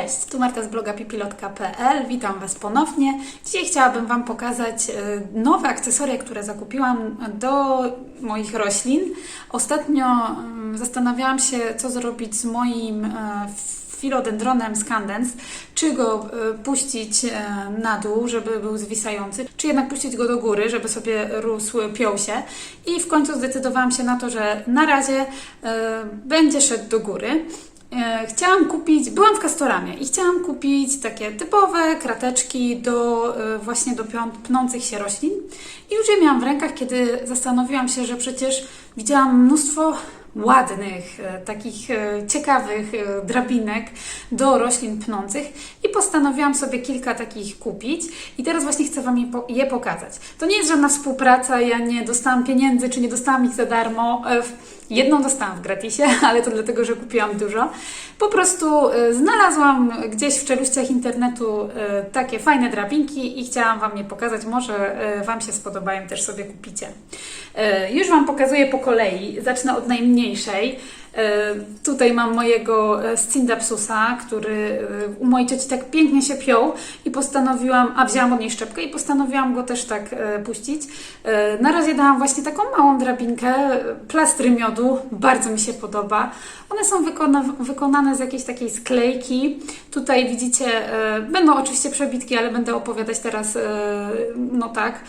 Cześć, tu Marta z bloga pipilotka.pl. Witam Was ponownie. Dzisiaj chciałabym Wam pokazać e, nowe akcesoria, które zakupiłam do moich roślin. Ostatnio mm, zastanawiałam się, co zrobić z moim e, filodendronem scandens, czy go e, puścić na dół, żeby był zwisający, czy jednak puścić go do góry, żeby sobie rósł, piął się. I w końcu zdecydowałam się na to, że na razie będzie szedł do góry. E, Chciałam kupić, byłam w Castoramie i chciałam kupić takie typowe krateczki do e, właśnie do pnących się roślin. I już je miałam w rękach, kiedy zastanowiłam się, że przecież widziałam mnóstwo ładnych, e, takich ciekawych drabinek do roślin pnących i postanowiłam sobie kilka takich kupić i teraz właśnie chcę Wam je pokazać. To nie jest żadna współpraca, ja nie dostałam pieniędzy, czy nie dostałam ich za darmo. Jedną dostałam w gratisie, ale to dlatego, że kupiłam dużo. Po prostu e, znalazłam gdzieś w czeluściach internetu e, takie fajne drabinki i chciałam Wam je pokazać. Może e, Wam się spodobają, też sobie kupicie. E, Już Wam pokazuję po kolei. Zacznę od najmniejszej. E, Tutaj mam mojego e, Scindapsusa, który u mojej cioci tak pięknie się piął i postanowiłam, a wzięłam od niej szczepkę i postanowiłam go też tak puścić. Na razie dałam właśnie taką małą drabinkę, plastry miodu, bardzo mi się podoba. One są wykona, wykonane z jakiejś takiej sklejki. Tutaj widzicie, będą oczywiście przebitki, ale będę opowiadać teraz, no tak.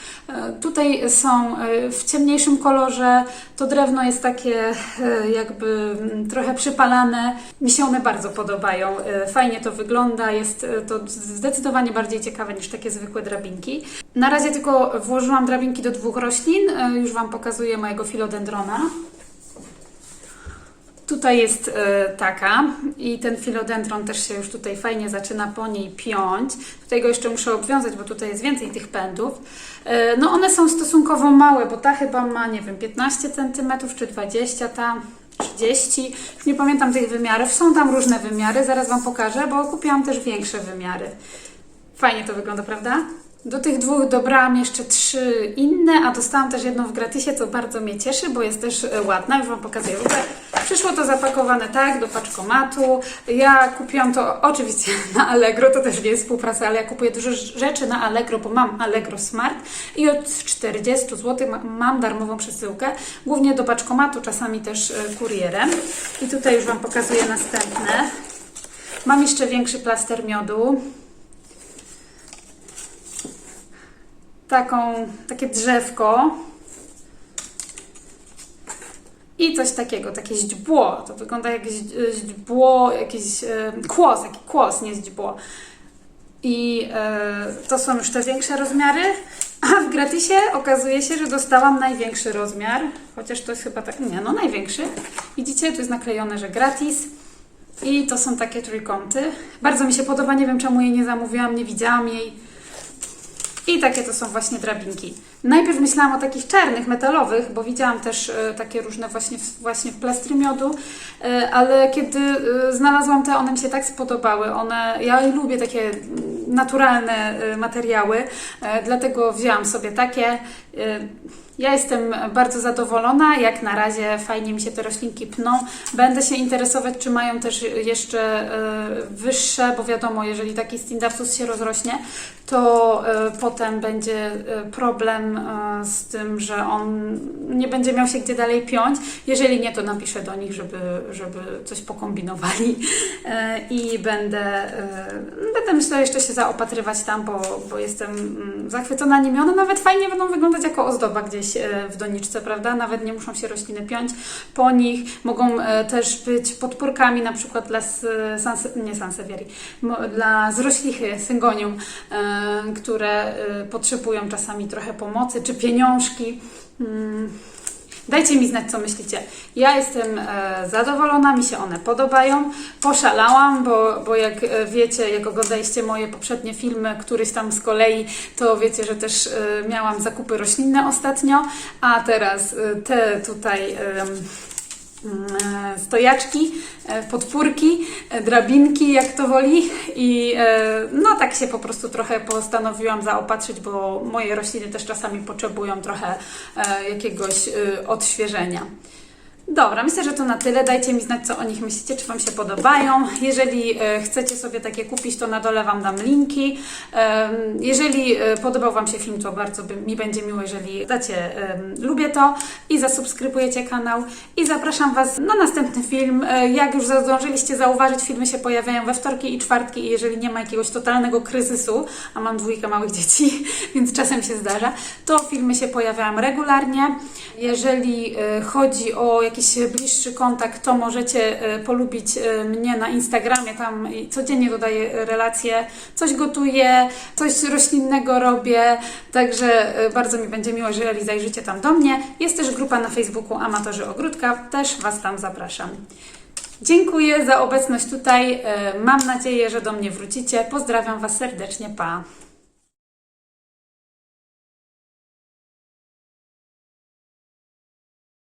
Tutaj są w ciemniejszym kolorze, to drewno jest takie e, jakby mm, trochę przypalane. Mi się one bardzo podobają. E, Fajnie to wygląda, jest e, to zdecydowanie bardziej ciekawe niż takie zwykłe drabinki. Na razie tylko włożyłam drabinki do dwóch roślin. Już Wam pokazuję mojego filodendrona. Tutaj jest e, taka i ten filodendron też się już tutaj fajnie zaczyna po niej piąć. Tutaj go jeszcze muszę obwiązać, bo tutaj jest więcej tych pędów. E, no one są stosunkowo małe, bo ta chyba ma, nie wiem, 15 cm czy 20, ta 30. Już nie pamiętam tych wymiarów. Są tam różne wymiary, zaraz Wam pokażę, bo kupiłam też większe wymiary. Fajnie to wygląda, prawda? Do tych dwóch dobrałam jeszcze trzy inne, a dostałam też jedną w gratisie, co bardzo mnie cieszy, bo jest też e, ładna. Już Wam pokazuję. Przyszło to zapakowane tak, do paczkomatu. Ja kupiłam to oczywiście na Allegro, to też nie jest współpraca, ale ja kupuję dużo rzeczy na Allegro, bo mam Allegro Smart i od 40 zł ma- mam darmową przesyłkę, głównie do paczkomatu, czasami też e, kurierem. I tutaj już Wam pokazuję następne. Mam jeszcze większy plaster miodu. taką, takie drzewko i coś takiego, takie źdźbło. To wygląda jak źdź- źdźbło, jakiś e, kłos, jaki kłos, nie źdźbło. I e, to są już te większe rozmiary. A w gratisie okazuje się, że dostałam największy rozmiar, chociaż to jest chyba tak, nie, no największy. Widzicie, tu jest naklejone, że gratis. I to są takie trójkąty. Bardzo mi się podoba, nie wiem czemu jej nie zamówiłam, nie widziałam jej. I takie to są właśnie drabinki. Najpierw myślałam o takich czarnych, metalowych, bo widziałam też e, takie różne właśnie w, właśnie w plastry miodu, e, ale kiedy e, znalazłam te, one mi się tak spodobały. One, ja lubię takie naturalne materiały, dlatego wzięłam sobie takie. Ja jestem bardzo zadowolona, jak na razie fajnie mi się te roślinki pną. Będę się interesować, czy mają też jeszcze wyższe, bo wiadomo, jeżeli taki Stindapsus się rozrośnie, to e, potem będzie e, problem e, z tym, że on nie będzie miał się gdzie dalej piąć. Jeżeli nie, to napiszę do nich, żeby, żeby coś pokombinowali i będę, będę myślę jeszcze się zaopatrywać tam, bo, bo jestem mm, zachwycona nimi. One nawet fajnie będą wyglądać jako ozdoba gdzieś w doniczce, prawda? Nawet nie muszą się rośliny piąć po nich. Mogą też być podpórkami na przykład dla s- sanse, nie sansevierii, mo- dla zroślichy, syngonium, które e, potrzebują czasami trochę pomocy, czy pieniążki. Mm. Dajcie mi znać, co myślicie. Ja jestem e, zadowolona, mi się one podobają. Poszalałam, bo, bo jak e, wiecie, jak oglądaliście moje poprzednie filmy, któryś tam z kolei, to wiecie, że też e, miałam zakupy roślinne ostatnio, a teraz te tutaj. Mm, stojaczki, e, podpórki, e, drabinki, jak to woli. I e, no tak się po prostu trochę postanowiłam zaopatrzyć, bo moje rośliny też czasami potrzebują trochę jakiegoś odświeżenia. Dobra, myślę, że to na tyle. Dajcie mi znać, co o nich myślicie, czy Wam się podobają. Jeżeli e, chcecie sobie takie kupić, to na dole Wam dam linki. Jeżeli e, podobał Wam się film, to bardzo mi będzie miło, jeżeli dacie lubię to i zasubskrybujecie kanał. I zapraszam Was na następny film. E, jak już zdążyliście zauważyć, filmy się pojawiają we wtorki i czwartki i jeżeli nie ma jakiegoś totalnego kryzysu, a mam dwójkę małych dzieci, więc czasem się zdarza, to filmy się pojawiają regularnie. Jeżeli chodzi o jakiś bliższy kontakt, to możecie e, polubić e, mnie na Instagramie. Tam codziennie dodaję e, relacje, coś gotuję, coś roślinnego robię. Także e, bardzo mi będzie miło, jeżeli zajrzycie tam do mnie. Jest też grupa na Facebooku Amatorzy Ogródka, też Was tam zapraszam. Dziękuję za obecność tutaj. E, Mam nadzieję, że do mnie wrócicie. Pozdrawiam Was serdecznie. Pa!